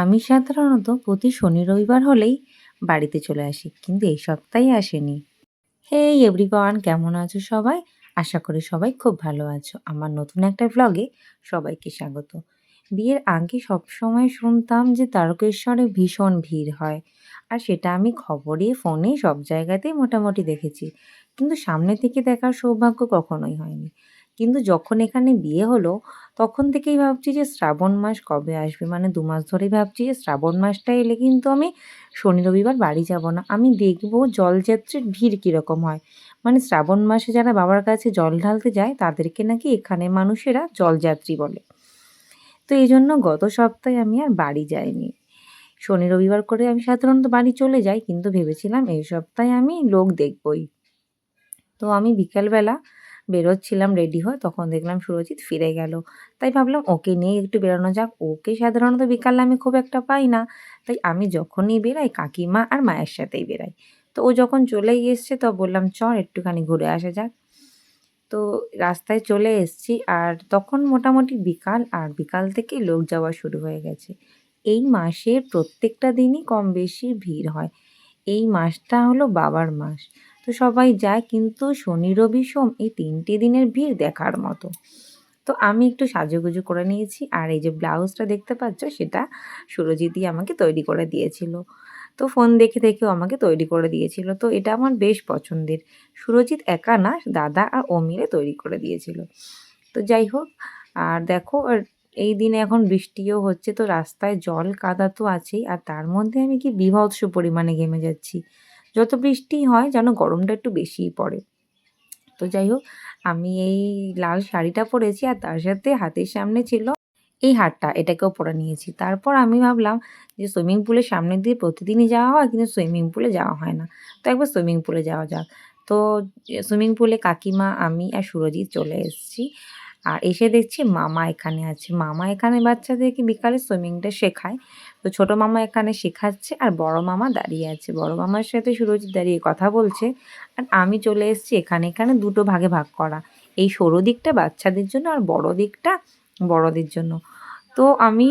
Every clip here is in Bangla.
আমি সাধারণত প্রতি শনি রবিবার হলেই বাড়িতে চলে আসি, কিন্তু এই সপ্তাহে আসেনি। হেই এভরিওয়ান কেমন আছো সবাই? আশা করি সবাই খুব ভালো আছো। আমার নতুন একটা ব্লগে সবাইকে স্বাগত। বিয়ের আগে সবসময় শুনতাম যে তারকেশ্বরে ভীষণ ভিড় হয়, আর সেটা আমি খবরে, ফোনে সব জায়গাতেই মোটামুটি দেখেছি, কিন্তু সামনে থেকে দেখার সৌভাগ্য কখনোই হয়নি। কিন্তু যখন এখানে বিয়ে হলো তখন থেকেই ভাবছি যে শ্রাবণ মাস কবে আসবে? মানে দু মাস ধরেই ভাবছি যে শ্রাবণ মাসটা এলে কিন্তু আমি শনি, রবিবার বাড়ি যাব না। আমি দেখব জলযাত্রীর ভিড় কীরকম হয়। মানে শ্রাবণ মাসে যারা বাবার কাছে জল ঢালতে যায়, তাদেরকে নাকি এখানে মানুষেরা জলযাত্রী বলে। তো এই জন্য গত সপ্তাহে আমি আর বাড়ি যাইনি। শনি, রবিবার করে আমি সাধারণত বাড়ি চলে যাই, কিন্তু ভেবেছিলাম এই সপ্তাহে আমি লোক দেখবই। তো আমি বিকালবেলা বেরোচ্ছিলাম রেডি হয়ে তখন দেখলাম সুরজিৎ ফিরে গেল। তাই ভাবলাম ওকে নিয়ে একটু বেরোনো যাক। ওকে সাধারণত বিকালে আমি খুব একটা পাই না। তাই আমি যখনই বেরাই, কাকিমা আর মায়ের সাথেই বেরাই। তো ও যখন চলেই এসছে তো বললাম, চল একটুখানি ঘুরে আসা যাক। তো রাস্তায় চলে এসছি আর তখন মোটামুটি বিকাল আর বিকাল থেকেই লোক যাওয়া শুরু হয়ে গেছে। এই মাসের প্রত্যেকটা দিনই কম বেশি ভিড় হয়। এই মাসটা হলো বাবার মাস। তো সবাই যায়, কিন্তু শনি, রবি, সোম এই তিনটে দিনের ভিড় দেখার মতো। তো আমি একটু সাজুগুজু করে নিয়েছি, আর এই যে ব্লাউজটা দেখতে পাচ্ছ, সেটা সুরজিৎই আমাকে তৈরি করে দিয়েছিল। তো ফোন দেখে দেখেও আমাকে তৈরি করে দিয়েছিল। তো এটা আমার বেশ পছন্দের। সুরজিৎ একা না, দাদা আর ও মিলে তৈরি করে দিয়েছিল। তো যাই হোক, আর দেখো, আর এই দিনে এখন বৃষ্টিও হচ্ছে, তো রাস্তায় জল কাদা তো আছেই, আর তার মধ্যে আমি কি বিভৎস পরিমাণে ঘেমে যাচ্ছি। যত বৃষ্টি হয় যেন গরমটা একটু বেশিই পড়ে। তো যাই হোক, আমি এই লাল শাড়িটা পরেছি আর তার সাথে হাতের সামনে ছিল এই হারটা এটাকেও পরে নিয়েছি। তারপর আমি ভাবলাম যে সুইমিং পুলের সামনে দিয়ে প্রতিদিনই যাওয়া হয়, কিন্তু সুইমিং পুলে যাওয়া হয় না। তো একবার সুইমিং পুলে যাওয়া যাক। তো সুইমিং পুলে কাকিমা, আমি আর সুরজিৎ চলে এসেছি। আর এসে দেখছি মামা এখানে আছে। মামা এখানে বাচ্চাদেরকে বিকালে সুইমিংটা শেখায়। তো ছোট মামা এখানে শেখাচ্ছে আর বড় মামা দাঁড়িয়ে আছে। বড় মামার সাথে সুরজিৎ দাঁড়িয়ে কথা বলছে আর আমি চলে এসেছি এখানে এখানে দুটো ভাগে ভাগ করা। এই সরু দিকটা বাচ্চাদের জন্য আর বড় দিকটা বড়দের জন্য। তো আমি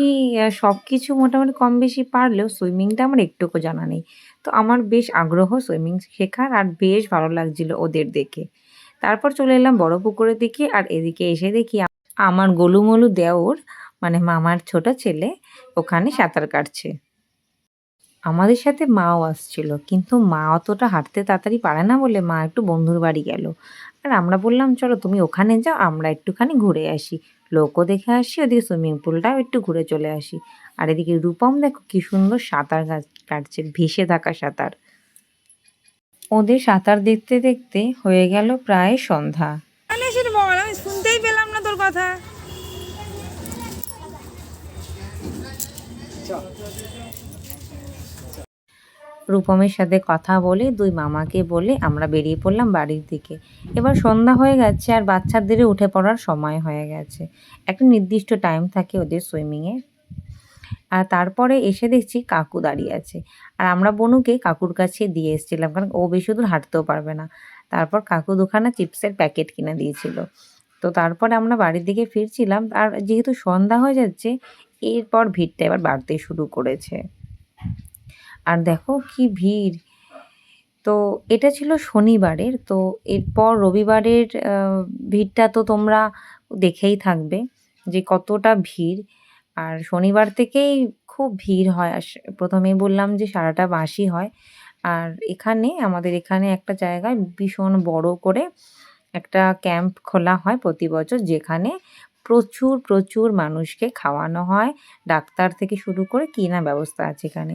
সব কিছু মোটামুটি কম বেশি পারলেও সুইমিংটা আমার একটুকু জানা নেই। তো আমার বেশ আগ্রহ সুইমিং শেখার আর বেশ ভালো লাগছিল ওদের দেখে। তারপর চলে এলাম বড় পুকুরের দিকে আর এদিকে এসে দেখি আমার গোলুমলু দেওর মানে মামার ছোট ছেলে, ওখানে সাঁতার কাটছে। আমাদের সাথে মাও আসছিল, কিন্তু মা অতটা হাঁটতে তাড়াতাড়ি পারে না বলে মা একটু বন্ধুর বাড়ি গেল। আর আমরা বললাম, চলো তুমি ওখানে যাও, আমরা একটুখানি ঘুরে আসি। লোকও দেখে আসি ওদিকে সুইমিং পুলটাও একটু ঘুরে চলে আসি। আর এদিকে রূপম দেখো কি সুন্দর সাঁতার কাটছে, ভেসে থাকা সাঁতার। ওদের সাঁতার দেখতে দেখতে হয়ে গেল প্রায় সন্ধ্যা। বল আমি শুনতেই পেলাম না তোর কথা। রূপমের সাথে কথা বলে দুই মামাকে বলে আমরা বেরিয়ে পড়লাম বাড়ির দিকে। এবার সন্ধ্যা হয়ে গেছে আর বাচ্চাদেরও উঠে পড়ার সময় হয়ে গেছে। একটা নির্দিষ্ট টাইম থাকে ওদের সুইমিংয়ে আর তারপরে এসে দেখছি কাকু দাঁড়িয়ে আছে। আর আমরা বনুকে কাকুর কাছে দিয়ে এসেছিলাম, কারণ ও বেশি দূর হাঁটতেও পারবে না। তারপর কাকু দুখানা চিপসের প্যাকেট কিনে দিয়েছিল। তো তারপরে আমরা বাড়ির দিকে ফিরছিলাম, আর যেহেতু সন্ধ্যা হয়ে যাচ্ছে, এরপর ভিড়টা এবার বাড়তে শুরু করেছে। আর দেখো কি ভিড়। তো এটা ছিল শনিবারের, তো এরপর রবিবারের ভিড়টা তো তোমরা দেখেই থাকবে যে কতটা ভিড়। আর শনিবার থেকেই খুব ভিড় হয়। আর প্রথমেই বললাম যে সারাটা বাসি হয়। আর এখানে, আমাদের এখানে একটা জায়গায় ভীষণ বড় করে একটা ক্যাম্প খোলা হয় প্রতি বছর, যেখানে প্রচুর প্রচুর মানুষকে খাওয়ানো হয়। ডাক্তার থেকে শুরু করে কী না ব্যবস্থা আছে এখানে।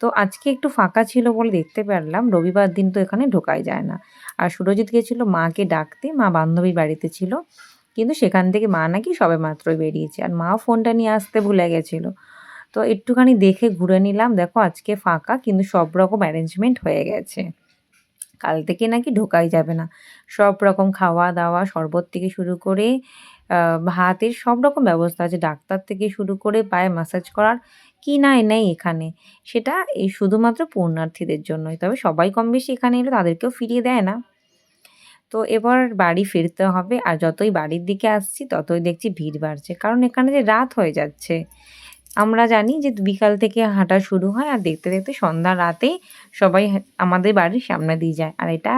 তো আজকে একটু ফাঁকা ছিল বলে দেখতে পারলাম, রবিবার দিন তো এখানে ঢোকাই যায় না। আর সুরজিৎ গেছিল মাকে ডাকতে, মা বান্ধবীর বাড়িতে ছিল। কিন্তু সেখান থেকে মা নাকি সবে মাত্রই বেরিয়েছে। আর মা ফোনটা নিয়ে আসতে ভুলে গেছিল। তো একটুখানি দেখে ঘুরে নিলাম, দেখো আজকে ফাঁকা, কিন্তু সব রকম অ্যারেঞ্জমেন্ট হয়ে গেছে। কাল থেকে নাকি ঢোকাই যাবে না। সব রকম খাওয়া দাওয়া, শরবত থেকে শুরু করে ভাতের সব রকম ব্যবস্থা আছে। ডাক্তার থেকে শুরু করে পায়ে ম্যাসাজ করার কি না নেই এখানে। সেটা এই শুধুমাত্র পুণ্যার্থীদের জন্যই। তবে সবাই কম বেশি এখানে এলে তাদেরকেও ফিরিয়ে দেয় না। তো এবার বাড়ি ফিরতে হবে। আর যতই বাড়ির দিকে আসছি, ততই দেখছি ভিড় বাড়ছে। কারণ এখানে যে রাত হয়ে যাচ্ছে, আমরা জানি যে বিকাল থেকে হাঁটা শুরু হয় আর দেখতে দেখতে সন্ধ্যা রাতে সবাই আমাদের বাড়ির সামনে দিয়ে যায়। আর এটা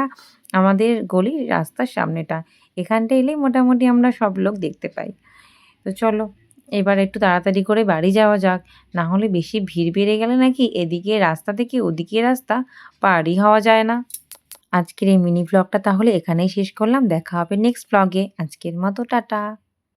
আমাদের গলির রাস্তার সামনেটা। এখানটা এলেই মোটামুটি আমরা সব লোক দেখতে পাই। তো চলো, এবার একটু তাড়াতাড়ি করে বাড়ি যাওয়া যাক। না হলে বেশি ভিড় বেড়ে গেলে নাকি এদিকে রাস্তা থেকে ওদিকে রাস্তা পারই হওয়া যায় না। আজকের এই মিনি ব্লগটা তাহলে এখানেই শেষ করলাম। দেখা হবে নেক্সট ব্লগে আজকের মতো, টাটা।